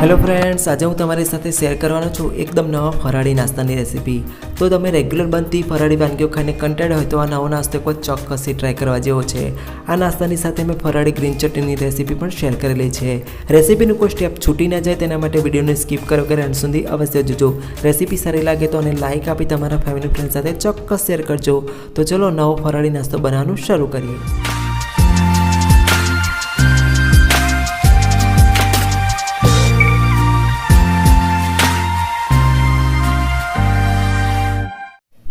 Hello friends, આજે હું તમારી સાથે શેર કરવાનો છું એકદમ નવા ફરાળી નાસ્તાની રેસીપી. તો તમે રેગ્યુલર બનતી ફરાળી વાનગીઓ ખાઈને કંટાળ્યા હોય તો આ નવો નાસ્તો કોઈ ચોક્કસથી ટ્રાય કરવા જેવો છે. આ નાસ્તાની સાથે મેં ફરાળી ગ્રીન ચટણીની રેસીપી પણ શેર કરેલી છે. રેસીપીનું કોઈ સ્ટેપ છૂટી ના જાય તેના માટે વિડીયોને સ્કીપ કરો કે અંત સુધી અવશ્ય જોજો. રેસીપી સારી લાગે તો અને લાઇક આપી તમારા ફેમિલી ફ્રેન્ડ સાથે ચોક્કસ શેર કરજો. તો ચલો નવો ફરાળી નાસ્તો બનાવવાનું શરૂ કરીએ.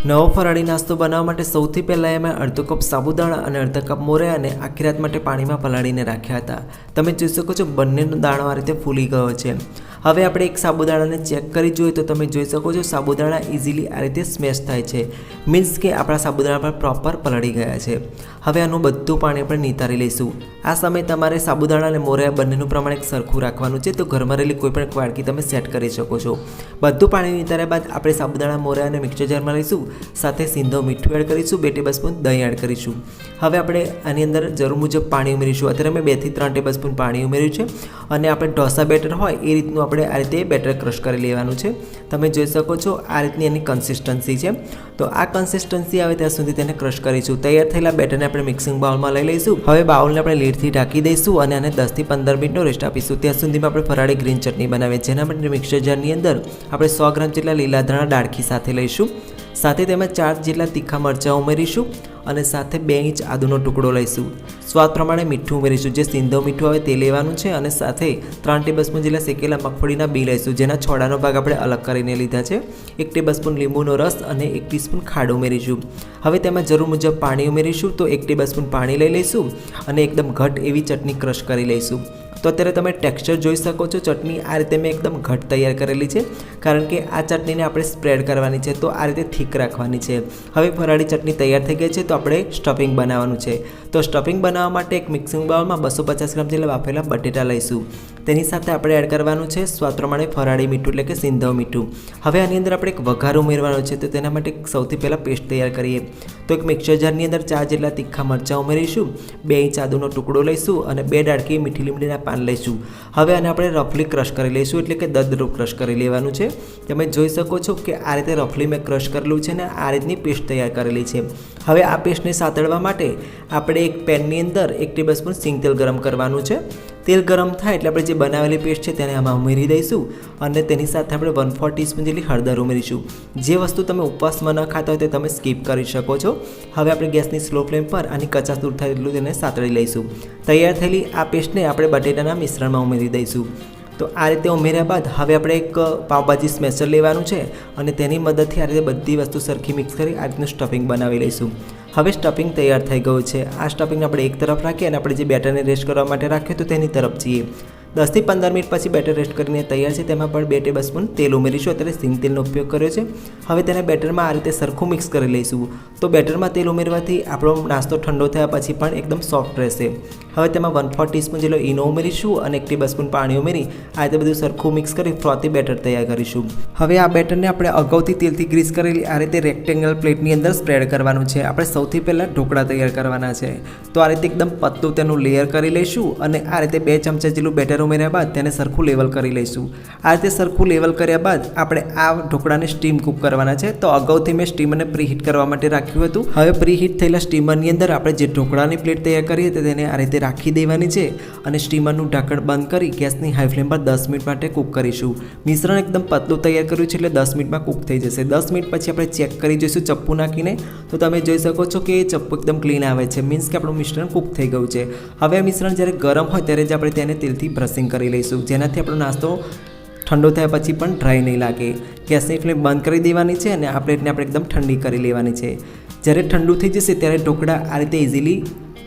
નવો ફરાળી નાસ્તો બનાવવા માટે સૌથી પહેલાં એમાં અડધો કપ સાબુદાણા અને અડધા કપ મોરૈયાને આખી રાત માટે પાણીમાં પલાળીને રાખ્યા હતા. તમે જોઈ શકો છો બંનેનો દાણો આ રીતે ફૂલી ગયો છે. હવે આપણે એક સાબુદાણાને ચેક કરી જોઈએ તો તમે જોઈ શકો છો સાબુદાણા ઇઝીલી આ રીતે સ્મેશ થાય છે. મીન્સ કે આપણા સાબુદાણા પણ પ્રોપર પલળી ગયા છે. હવે આનું બધું પાણી આપણે નિતારી લઈશું. આ સમયે તમારે સાબુદાણા અને મોરૈયા બંનેનું પ્રમાણ એક સરખું રાખવાનું છે તો ઘરમાં રહેલી કોઈપણ વાડકી તમે સેટ કરી શકો છો. બધું પાણી નિતાર્યા બાદ આપણે સાબુદાણા મોરૈયાને મિક્સર જારમાં લઈશું. સાથે સિંધો મીઠું એડ કરીશું, બે ટેબલ સ્પૂન દહીં એડ કરીશું. હવે આપણે આની અંદર જરૂર મુજબ પાણી ઉમેરીશું. અત્યારે મેં બેથી ત્રણ ટેબલ સ્પૂન પાણી ઉમેર્યું છે. અને આપણે ઢોસા બેટર હોય એ રીતનું આપણે આ રીતે બેટર ક્રશ કરી લેવાનું છે. તમે જોઈ શકો છો આ રીતની એની કન્સિસ્ટન્સી છે. તો આ કન્સિસ્ટન્સી આવે ત્યાં સુધી તેને ક્રશ કરીશું. તૈયાર થયેલા બેટરને આપણે મિક્સિંગ બાઉલમાં લઈ લઈશું. હવે બાઉલને આપણે લીડથી ઢાંકી દઈશું અને આને દસથી પંદર મિનિટનો રેસ્ટ આપીશું. ત્યાં સુધીમાં આપણે ફરાળી ગ્રીન ચટણી બનાવીએ. જેના માટે મિક્સર જારની અંદર આપણે સો ગ્રામ જેટલા લીલા ધાણા ડાળખી સાથે લઈશું. સાથે તેમાં ચાર જેટલા તીખા મરચાં ઉમેરીશું. અને સાથે બે ઇંચ આદુનો ટુકડો લઈશું. સ્વાદ પ્રમાણે મીઠું ઉમેરીશું. જે સિંધો મીઠું આવે તે લેવાનું છે અને સાથે ત્રણ ટેબલસ્પૂન જેટલા શેકેલા મગફળીના બી લઈશું, જેના છોડાનો ભાગ આપણે અલગ કરીને લીધા છે. એક ટેબલસ્પૂન લીંબુનો રસ અને એક ટીસ્પૂન ખાડ ઉમેરીશું. હવે તેમાં જરૂર મુજબ પાણી ઉમેરીશું, તો એક ટેબલસ્પૂન પાણી લઈ લઈશું અને એકદમ ઘટ એવી ચટણી ક્રશ કરી લઈશું. તો અત્યારે તમે ટેક્સચર જોઈ શકો છો. ચટણી આ રીતે મેં એકદમ ઘટ તૈયાર કરેલી છે. કારણ કે આ ચટણીને આપણે સ્પ્રેડ કરવાની છે તો આ રીતે થીક રાખવાની છે. હવે ફરાળી ચટણી તૈયાર થઈ ગઈ છે તો આપણે સ્ટફિંગ બનાવવાનું છે. તો સ્ટફિંગ બનાવવા માટે એક મિક્સિંગ બાઉલમાં બસો પચાસ ગ્રામ જેટલા બાફેલા બટેટા લઈશું. તેની સાથે આપણે એડ કરવાનું છે સ્વાદ પ્રમાણે ફરાળી મીઠું એટલે કે સિંધવ મીઠું. હવે આની અંદર આપણે એક વઘાર ઉમેરવાનો છે તો તેના માટે સૌથી પહેલાં પેસ્ટ તૈયાર કરીએ. તો એક મિક્સર જારની અંદર ચાર જેટલા તીખા મરચાં ઉમેરીશું, બે ઇંચ આદુનો ટુકડો લઈશું અને બે ડાળકી મીઠી લીમડીના પાન લઈશું. હવે આને આપણે રફલી ક્રશ કરી લઈશું એટલે કે દદરૂપ ક્રશ કરી લેવાનું છે. તમે જોઈ શકો છો કે આ રીતે રફલી મેં ક્રશ કરેલું છે ને આ રીતની પેસ્ટ તૈયાર કરેલી છે. હવે આ પેસ્ટને સાતળવા માટે આપણે એક પેનની અંદર એક ટેબલ સ્પૂન સિંગ તેલ ગરમ કરવાનું છે. તેલ ગરમ થાય એટલે આપણે જે બનાવેલી પેસ્ટ છે તેને આમાં ઉમેરી દઈશું અને તેની સાથે આપણે વન ફોર ટીસ્પૂન જેટલી હળદર ઉમેરીશું. જે વસ્તુ તમે ઉપવાસમાં ન ખાતા હોય તે તમે સ્કીપ કરી શકો છો. હવે આપણે ગેસની સ્લો ફ્લેમ પર આની કચાશ દૂર થાય એટલું તેને સાતળી લઈશું. તૈયાર થયેલી આ પેસ્ટને આપણે બટેટાના મિશ્રણમાં ઉમેરી દઈશું. તો આ રીતે ઉમેર્યા બાદ હવે આપણે એક પાવભાજી સ્મેશર લેવાનું છે અને તેની મદદથી આ રીતે બધી વસ્તુ સરખી મિક્સ કરી આ રીતનું સ્ટફિંગ બનાવી લઈશું. હવે સ્ટફિંગ તૈયાર થઈ ગયું છે. આ સ્ટફિંગને આપણે એક તરફ રાખીએ અને આપણે જે બેટરને રેસ્ટ કરવા માટે રાખીએ તો તેની તરફ જઈએ. દસથી પંદર મિનિટ પછી બેટર રેસ્ટ કરીને તૈયાર છે. તેમાં પણ બે ટેબલ સ્પૂન તેલ ઉમેરીશું. અત્યારે સિંગ તેલનો ઉપયોગ કર્યો છે. હવે તેને બેટરમાં આ રીતે સરખું મિક્સ કરી લઈશું. તો બેટરમાં તેલ ઉમેરવાથી આપણો નાસ્તો ઠંડો થયા પછી પણ એકદમ સોફ્ટ રહેશે. હવે તેમાં વન ફોર ટીસ્પૂન જેટલો ઈનો ઉમેરીશું અને એક ટેબલ સ્પૂન પાણી ઉમેરી આ રીતે બધું સરખું મિક્સ કરી ફ્રોથી બેટર તૈયાર કરીશું. હવે આ બેટરને આપણે અગાઉથી તેલથી ગ્રીસ કરેલી આ રીતે રેક્ટેંગલ પ્લેટની અંદર સ્પ્રેડ કરવાનું છે. આપણે સૌથી પહેલાં ઢોકળા તૈયાર કરવાના છે. તો આ રીતે એકદમ પતલું તેનું લેયર કરી લઈશું અને આ રીતે બે ચમચા જેટલું બેટર ઉમેર્યા બાદ તેને સરખું લેવલ કરી લઈશું. આ રીતે સરખું લેવલ કર્યા બાદ આપણે આ ઢોકળાને સ્ટીમ કૂક કરવાના છે. તો અગાઉથી મેં સ્ટીમરને પ્રીહીટ કરવા માટે રાખ્યું હતું. હવે પ્રીહીટ થયેલા સ્ટીમરની અંદર આપણે જે ઢોકળાની પ્લેટ તૈયાર કરીએ તો તેને આ રીતે રાખી દેવાની છે અને સ્ટીમરનું ઢાંકણ બંધ કરી ગેસની હાઈ ફ્લેમ પર દસ મિનિટ માટે કૂક કરીશું. મિશ્રણ એકદમ પતલું તૈયાર કર્યું છે એટલે દસ મિનિટમાં કૂક થઈ જશે. દસ મિનિટ પછી આપણે ચેક કરી જોઈશું ચપ્પુ નાખીને. તો તમે જોઈ શકો છો કે એ ચપ્પુ એકદમ ક્લીન આવે છે. મીન્સ કે આપણું મિશ્રણ કૂક થઈ ગયું છે. હવે મિશ્રણ જ્યારે ગરમ હોય ત્યારે જ આપણે તેને તેલથી બ્રશિંગ કરી લઈશું. જેનાથી આપણો નાસ્તો ઠંડો થયા પછી પણ ડ્રાય નહીં લાગે. ગેસની ફ્લેમ બંધ કરી દેવાની છે અને આ પ્લેટને આપણે એકદમ ઠંડી કરી લેવાની છે. જ્યારે ઠંડુ થઈ જશે ત્યારે ઢોકળા આ રીતે ઇઝીલી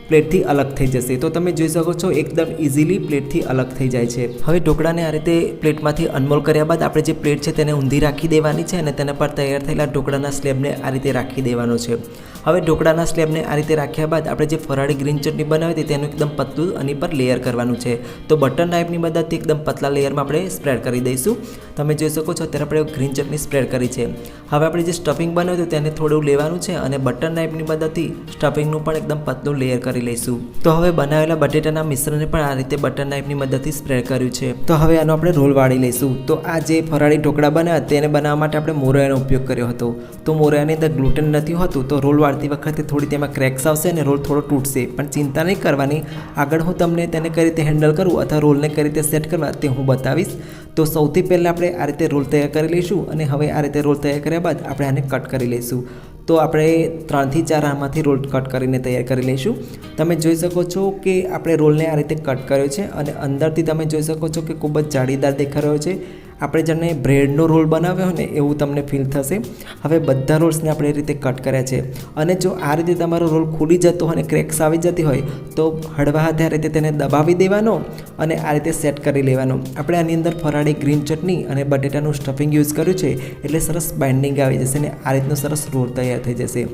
પ્લેટથી અલગ થઈ જશે. તો તમે જોઈ શકો છો એકદમ ઇઝીલી પ્લેટથી અલગ થઈ જાય છે. હવે ઢોકળાને આ રીતે પ્લેટમાંથી અનમોલ કર્યા બાદ આપણે જે પ્લેટ છે તેને ઊંધી રાખી દેવાની છે અને તેના પર તૈયાર થયેલા ઢોકળાના સ્લેબને આ રીતે રાખી દેવાનો છે. હવે ઢોકળાના સ્લેબને આ રીતે રાખ્યા બાદ આપણે જે ફરાળી ગ્રીન ચટણી બનાવી હતી તેનું એકદમ પતલું આની પર લેયર કરવાનું છે. તો બટર નાઇફની મદદથી એકદમ પતલા લેયરમાં આપણે સ્પ્રેડ કરી દઈશું. તમે જોઈ શકો છો અત્યારે આપણે ગ્રીન ચટણી સ્પ્રેડ કરી છે. હવે આપણે જે સ્ટફિંગ બનાવ્યું હતું તેને થોડું લેવાનું છે અને બટર નાઇફની મદદથી સ્ટફિંગનું પણ એકદમ પતલું લેયર કરી લઈશું. તો હવે બનાવેલા બટેટાના મિશ્રણને પણ આ રીતે બટર નાઇફની મદદથી સ્પ્રેડ કર્યું છે. તો હવે આનો આપણે રોલ વાળી લઈશું. તો આ જે ફરાળી ઢોકળા બનાવ્યા તેને બનાવવા માટે આપણે મોરયાનો ઉપયોગ કર્યો હતો. તો મોરયાની અંદર ગ્લુટન નથી હોતું તો રોલ વાળતી વખતે થોડી તેમાં ક્રેક્સ આવશે અને રોલ થોડો તૂટશે. પણ ચિંતા નહીં કરવાની. આગળ હું તમને તેને કઈ રીતે હેન્ડલ કરું અથવા રોલને કઈ રીતે સેટ કરવા તે હું બતાવીશ. તો સૌથી પહેલાં આપણે આ રીતે રોલ તૈયાર કરી લઈશું અને હવે આ રીતે રોલ તૈયાર કર્યા બાદ આપણે આને કટ કરી લઈશું. તો આપણે ત્રણથી ચાર આમાંથી રોલ કટ કરીને તૈયાર કરી લઈશું. તમે જોઈ શકો છો કે આપણે રોલને આ રીતે કટ કર્યો છે અને અંદરથી તમે જોઈ શકો છો કે ખૂબ જ જાળીદાર દેખાઈ રહ્યો છે. આપણે જેને બ્રેડનો રોલ બનાવ્યો હોય ને, એવું તમને ફીલ થશે. હવે બધા રોલ્સને આપણે એ રીતે કટ કર્યા છે. અને જો આ રીતે તમારો રોલ ખુલી જતો હોય અને ક્રેક્સ આવી જતી હોય, તો હળવા હાથે આ રીતે તેને દબાવી દેવાનો અને આ રીતે સેટ કરી લેવાનો. આપણે આની અંદર ફરાળી ગ્રીન ચટણી અને બટેટાનું સ્ટફિંગ યુઝ કર્યું છે, એટલે સરસ બાઇન્ડિંગ આવી જશે અને આ રીતનો સરસ રોલ તૈયાર થઈ જશે.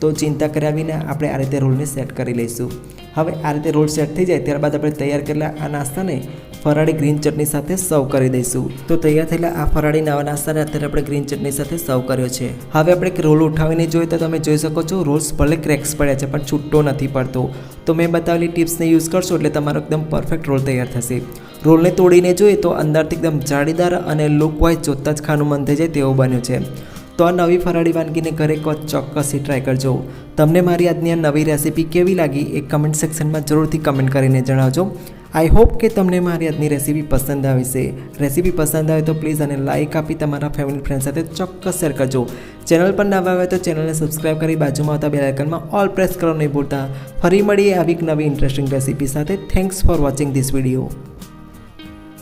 તો ચિંતા કર્યા વિના આપણે આ રીતે રોલને સેટ કરી લઈશું. હવે આ રીતે રોલ સેટ થઈ જાય, ત્યારબાદ આપણે તૈયાર કરેલા આ નાસ્તાને ફરાળી ગ્રીન ચટણી સાથે સર્વ કરી દઈશું. તો તૈયાર થયેલા આ ફરાળી નવા નાસ્તાને અત્યારે આપણે ગ્રીન ચટણી સાથે સર્વ કર્યો છે. હવે આપણે એક રોલ ઉઠાવીને જોઈએ તો તમે જોઈ શકો છો, રોલ્સ ભલે ક્રેક્સ પડ્યા છે, પણ છૂટો નથી પડતો. તો મેં બતાવેલી ટિપ્સને યુઝ કરશો એટલે તમારો એકદમ પરફેક્ટ રોલ તૈયાર થશે. રોલને તોડીને જોઈએ તો અંદરથી એકદમ જાળીદાર અને લુક વાઇઝ જોતાં જ ખાનું મન થઈ જાય તેવું બન્યું છે. તો આ નવી ફરાળી વાનગીને ઘરે ચોક્કસથી ટ્રાય કરજો. તમને મારી આજની આ નવી રેસીપી કેવી લાગી એ કમેન્ટ સેક્શનમાં જરૂરથી કમેન્ટ કરીને જણાવજો. આઈ હોપ કે તમને મારી આજની રેસીપી પસંદ આવી છે. રેસીપી પસંદ આવે તો પ્લીઝ અને લાઇક આપી તમારા ફેમિલી ફ્રેન્ડ સાથે ચોક્કસ શેર કરજો. ચેનલ પર નવા આવે તો ચેનલને સબસ્ક્રાઇબ કરી બાજુમાં આવતા બે આઇકનમાં ઓલ પ્રેસ કરો નહીં ભૂલતા. ફરી મળીએ આવી એક નવી ઇન્ટરેસ્ટિંગ રેસીપી સાથે. Thanks for watching this video